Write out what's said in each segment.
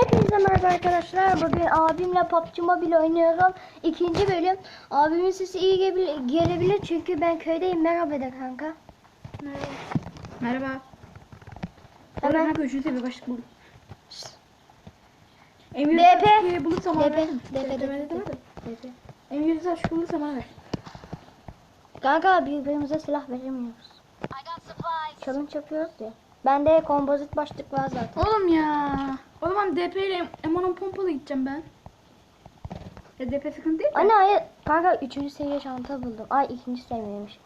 Hepinize merhaba arkadaşlar. Bugün abimle PUBG Mobile oynuyorum. İkinci bölüm. Abimin sesi iyi gelebilir, çünkü ben köydeyim. Merhaba de kanka. Merhaba. Merhaba. Hemen- kanka üçüncü seviye başlık buldum. DP. M162 bulursam bana DP. ver. DP. Demedim, demedim. M162 bulursam bana ver. Kanka birbirimize silah veremiyoruz. Challenge yapıyoruz ya. Bende kompozit başlık var zaten. Oğlum ya. O zaman DP ile M10'un pompalı gideceğim ben. Ya DP sıkıntı değil mi? Anne hayır. Kanka üçüncü seviye çanta buldum. Ay ikinci seviyeymiş.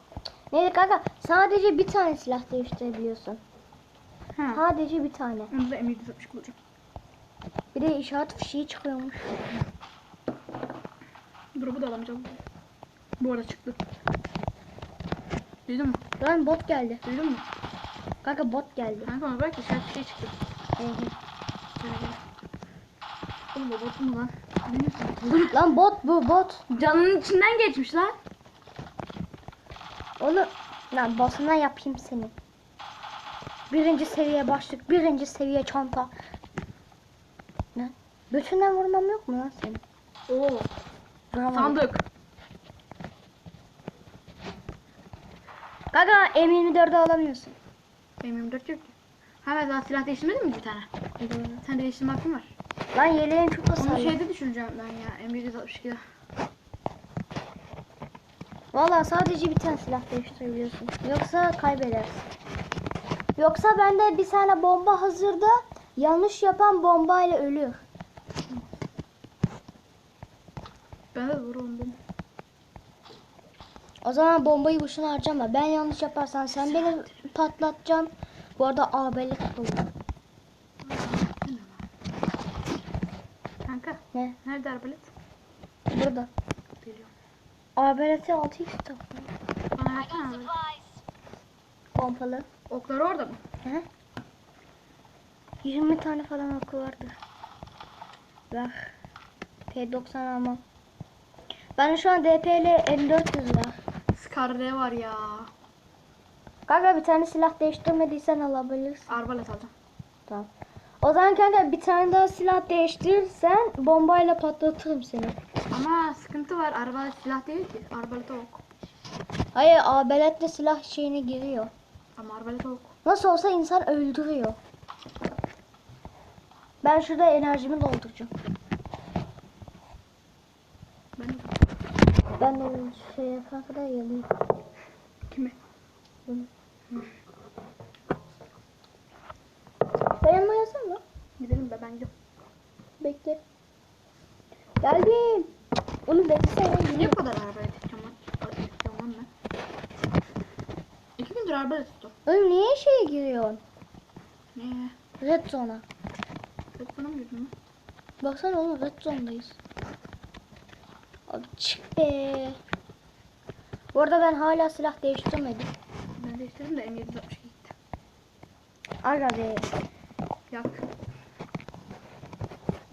Neydi kanka? Sadece bir tane silah değiştirebiliyorsun. Ha. Sadece bir tane. Onu da M162 bulacağım. Bir de işaret fişeği çıkıyormuş. Drop'u da alamayacağım. Bu arada çıktı. Duydun mu? Lan bot geldi. Duydun mu? Kanka bot geldi. Kanka bak işaret bir şey çıktı. Oğlum bu bot mu lan? Lan bot bu bot. Canının içinden geçmiş lan. Onu lan boss'una yapayım seni. Birinci seviye başlık, birinci seviye çanta. Ne? Bütünden vurmam yok mu lan senin? Oo. Vuramadım. Sandık. Kanka M24'ü alamıyorsun. Benim 24 yok ki. Ha ben daha silah değiştirmedin mi bir tane? Sen değiştirme hakkın var. Lan yeleğin çok Onu hasarlı. şeyde düşüreceğim ben ya. M162'de. Valla sadece bir tane silah değiştirebiliyorsun. Yoksa kaybedersin. Yoksa bende bir tane bomba hazırda. Yanlış yapan bombayla ölüyor. Ben de oldum. O zaman bombayı boşuna harcama. Ben yanlış yaparsam sen beni patlatacaksın. Bu arada abelik buldum. Kanka. Ne? Nerede arbalet? Burada. Geliyorum. Abeleti 6x takıyor. Bana arbalet. Pompalı. Oklar orada mı? Hı? 20 tane falan oku vardır. Bak. P90 almam. Ben şu an DP ile M400 var. D var ya. Kanka bir tane silah değiştirmediysen alabilirsin. Arbalet alacağım. Tamam. O zaman kanka bir tane daha silah değiştirirsen bombayla patlatırım seni. Ama sıkıntı var. Arbalet silah değil ki. Arbalet ok. Hayır abeletle silah şeyine giriyor. Ama arbalet ok. Nasıl olsa insan öldürüyor. Ben şurada enerjimi dolduracağım. Ben de Ben de o şey yapana kadar geleyim. Kimi? Benim yazın mı? Gidelim be ben gidiyorum. Bekle. Geldim. Onu beklesene. Bu kadar arbalet tutacağım lan? Ben. İki gündür arbalet tuttum. Oğlum niye şeye giriyorsun? Niye? Red zone'a. Red Zone'a mı girdin lan? Baksana oğlum red zone'dayız. Be. Bu arada ben hala silah değiştirmedim. Ben değiştirdim de M762 gitti. Aga be. Yak.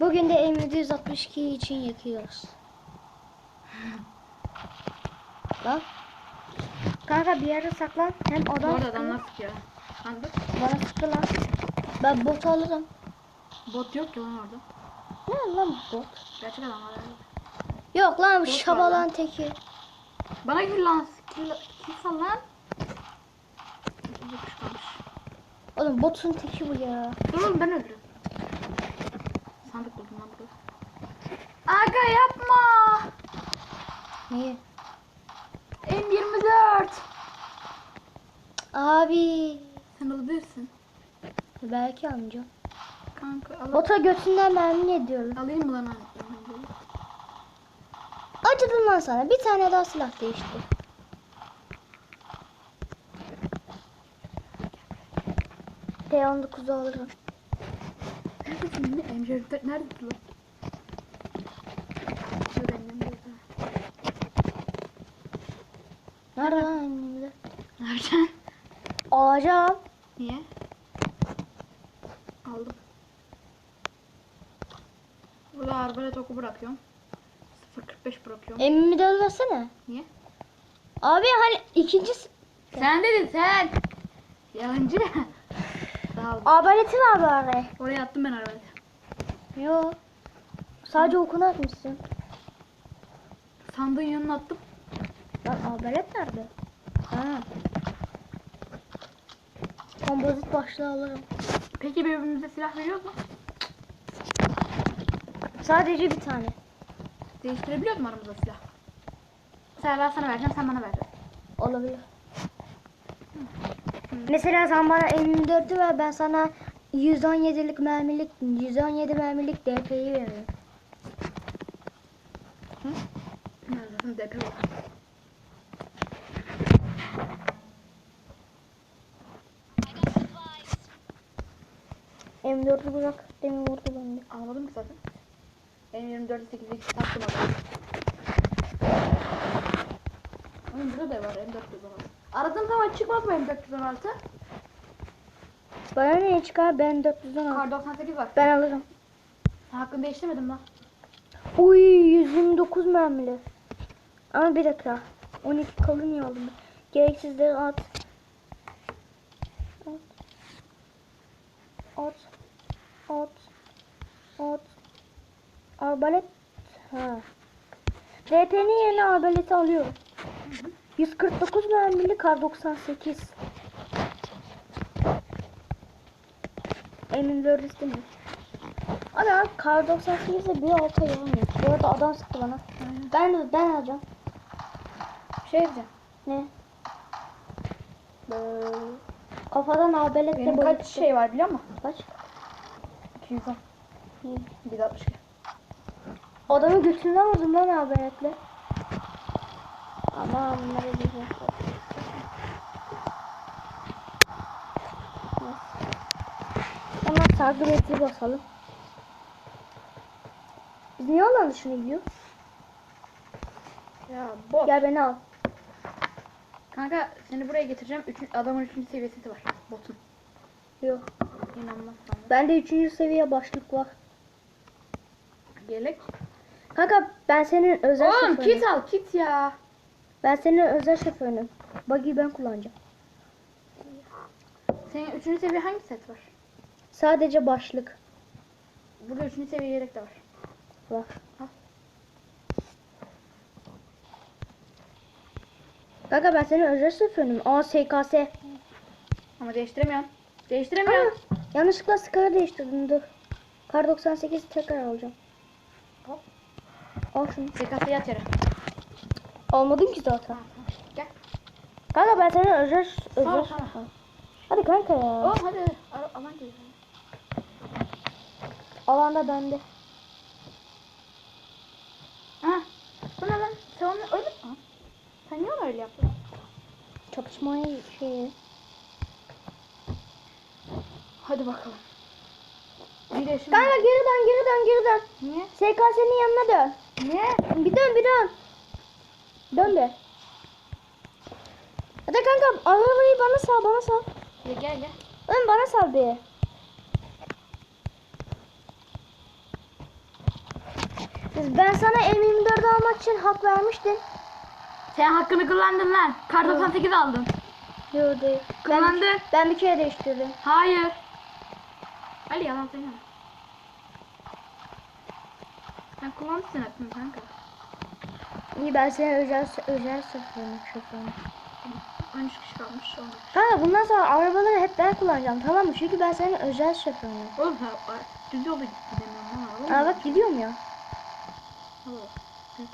Bugün de M762 için yakıyoruz. Bak. Kanka bir yere saklan. Hem Bu odan arada adamlar sıkıyor. Sandık. Bana sıktı lan. Ben bot alırım. Bot yok ki lan orada. Ne lan bu bot? Gerçek adamlar herhalde. Yok lan var şabalan lan. teki. Bana gir lan. Sal lan. Oğlum botun teki bu ya. Dur oğlum ben öldürürüm. Sandık buldum lan burada. Aga yapma. Niye? M24. Abi. Sen alabilirsin. Belki amca. Kanka al. Bota götünden mermi ediyorum. Alayım mı lan? M24'ü? Acıdım lan sana. Bir tane daha silah değişti. P19'u alırım. Neredesin lan? M24 nerede lan? Şurada M24. Nerede lan annemde? Ne yapacaksın? Alacağım. Niye? Aldım. Burada arbalet oku bırakıyorum. 0.45 bırakıyorum. Emmimi de versene. Niye? Abi hani ikinci... Sen dedin sen. Yalancı. silah aldım. Abaleti var bari. Oraya attım ben arabayı. Yo. Sadece okunu atmışsın. Sandığın yanına attım. Lan abalet nerede? Ha. Kompozit başlığı alırım. Peki birbirimize silah veriyoruz mu? Sadece bir tane. Değiştirebiliyoruz mu aramızda silah? Mesela ben sana vereceğim, sen bana vereceksin. Olabilir. Mesela sen bana M24'ü ver ben sana 117'lik mermilik 117 mermilik DP'yi veririm. Ya zaten DP var. M4'ü bırak demin vurdu beni. Almadım ki zaten. Benim 24'e 8'e taktım adamı. Oğlum burada da var M416. Aradığım zaman çıkmaz mı M416? Bana ne çıkar ben 410 al. Kar 98 var. Ben alırım. Hakkını değiştirmedim lan. Uy 129 mermili. Ama bir dakika. 12 kalın niye aldım? Gereksizleri at. At. At. At. At. Arbalet. Ha. DP'nin yerine arbaleti alıyorum. 149 mermili kar 98. Emin böyle istemiyor. Ana kar 98 de bir alta yaramıyor. Bu arada adam sıktı bana. Ben de ben alacağım. Şey diyeceğim. Ne? Kafadan arbaletle Benim kaç şey var biliyor musun? Kaç? 210. İyi. 162. Adamı götünden vurdum lan arbaletle. Aman bunları diyeceğim. Hemen sargı beti basalım. Biz niye alan dışına gidiyoruz? Ya bot. Gel beni al. Kanka seni buraya getireceğim. Üçün, adamın 3. seviyesi var. Botun. Yok. İnanmaz sana. Bende 3. seviye başlık var. Gelek. Kanka ben senin özel Oğlum şoförünüm. kit al kit ya. Ben senin özel şoförünüm. Buggy'i ben kullanacağım. Senin 3. seviye hangi set var? Sadece başlık Burada 3. seviye yelek de var. var. Al. Kanka ben senin özel şoförünüm. Aa SKS. Ama değiştiremiyorsun. Aa, Değiştiremiyorsun. yanlışlıkla skarı değiştirdim dur. Kar 98 tekrar alacağım. Al. Al şunu. SKS'yi at yere. Almadın ki zaten. Gel. Kanka ben senin özel özel Tamam, tamam. Hadi kanka ya. Oğlum hadi. Ara, alan geliyor. Alanda bende. Ha. Bu ne lan? Sen onu öyle mi? Sen niye onu öyle yaptın? Çatışmaya şey. Hadi bakalım. Kanka geri dön geri dön geri dön. Niye? SKS'nin yanına dön. Niye? Bir dön bir dön. Dön de. Hadi kanka arabayı bana sal bana sal. Gel gel. Oğlum bana sal bir. Ben sana M24 almak için hak vermiştim. Sen hakkını kullandın lan. Kar 98 aldın. Yok değil. Ben, Kullandın. ben bir kere değiştirdim. Hayır. Ali yalan söyleme. Sen kullanmışsın hakkını kanka. İyi ben senin özel özel şoförüm şoförüm. 13 kişi kalmış. 13. Kanka bundan sonra arabaları hep ben kullanacağım tamam mı? Çünkü ben senin özel şoförünüm. Oğlum sen a- düz yolda gidemiyorum lan. Aa bak gidiyorum ya. Allah. Şey.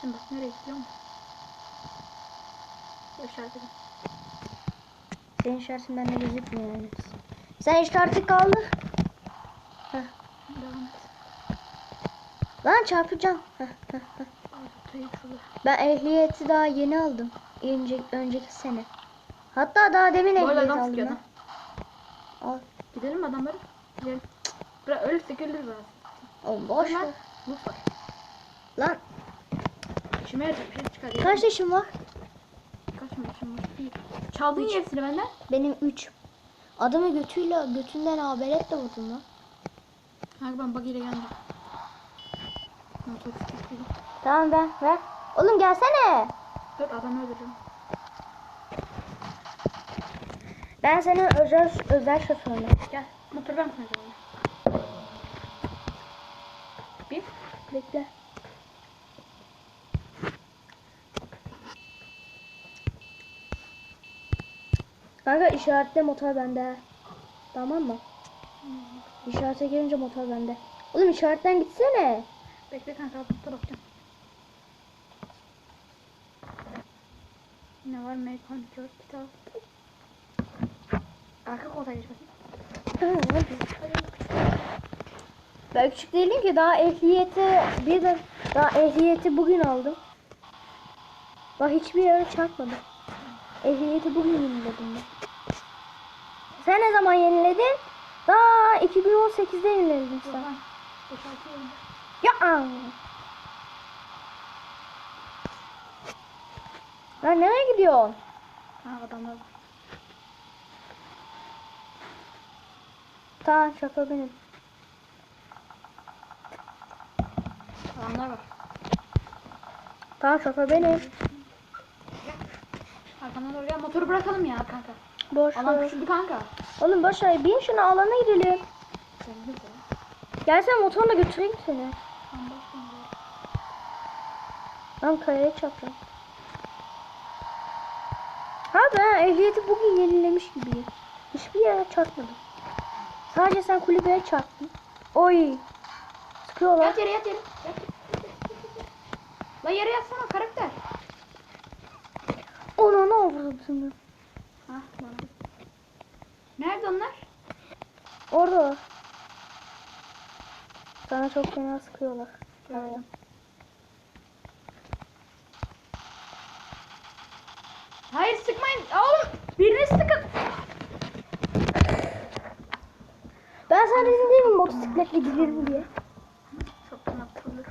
Şimdi bak nereye gidiyor musun? İşaret edin. Senin işaretin bende gözükmüyor. Sen işte artık kaldır. Heh. Devam et. Lan çarpacağım. Ben ehliyeti daha yeni aldım. Önce, önceki sene. Hatta daha demin ehliyet aldım. ben. Al. Gidelim adamları? Gidelim. Bırak öyle sıkılırız biraz. Oğlum boş ver. Var. Lan İşime yarayacak bir şey çıkar. kaç yaşın var? Kaç yaşım var? Çaldın ya hepsini benden. Benim 3. Adamı götüyle götünden haberetle vurdum lan. Kanka ben bug ile geldim. Motor. Tamam ben ver. Oğlum gelsene. Dur adamı öldüreceğim. Ben senin özel özel şoförünüm. Gel. Motoru ben kullanacağım. Bir. Bekle. Kanka işaretle motor bende. Tamam mı? İşarete gelince motor bende. Oğlum işaretten gitsene. Bekle kanka bu bakacağım. Ne var? Mekanikör kitap. Arka koltuğa geç bakayım. Ben küçük değilim ki daha ehliyeti bir de daha ehliyeti bugün aldım. Bak hiçbir yere çarpmadım. Ehliyeti bugün yeniledim ben. Sen ne zaman yeniledin? Daha 2018'de yeniledin sen. Ya. Lan nereye gidiyorsun? Ha adamlar. Tamam şoför benim. Adamlar var. Tamam şoför benim. Arkamdan gel. Motoru bırakalım ya kanka. Boş Alan ver. küçüldü kanka. Oğlum boş ver. Bin şuna alana gidelim. Sen de de. Gelsene motorla götüreyim seni. Ben kayaya çarpacağım. Ha ben ehliyeti bugün yenilemiş gibiyim. Hiçbir yere çarpmadım. Sadece sen kulübeye çarptın. Oy. Sıkıyorlar. Yat yere yat yere. Yat, yat, yat, yat, yat. La yere yatsana karakter. Ona ne vurdun? Hah bana. Nerede onlar? Orada. Sana çok fena sıkıyorlar. Gördüm. Hayır sıkmayın. Oğlum birini sıkın. Ben sana dedim değil mi motosikletle gidelim diye. Çok fena atılır.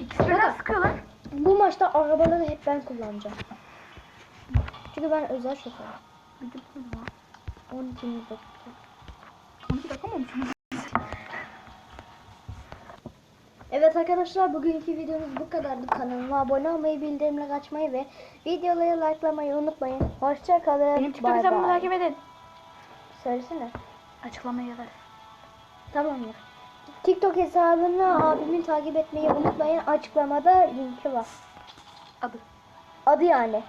İkisi de sıkıyorlar. Bu maçta arabaları hep ben kullanacağım. Çünkü ben özel şoförüm. Bir de bu ne? 12. dakika. 12 dakika mı olmuş? Evet arkadaşlar bugünkü videomuz bu kadardı. Kanalıma abone olmayı, bildirimleri açmayı ve videoları likelamayı unutmayın. Hoşça kalın. Benim TikTok hesabımı takip edin. Söylesene. Açıklamaya yazar. Tamamdır. TikTok hesabını abimin takip etmeyi unutmayın. Açıklamada linki var. Adı. Adı yani.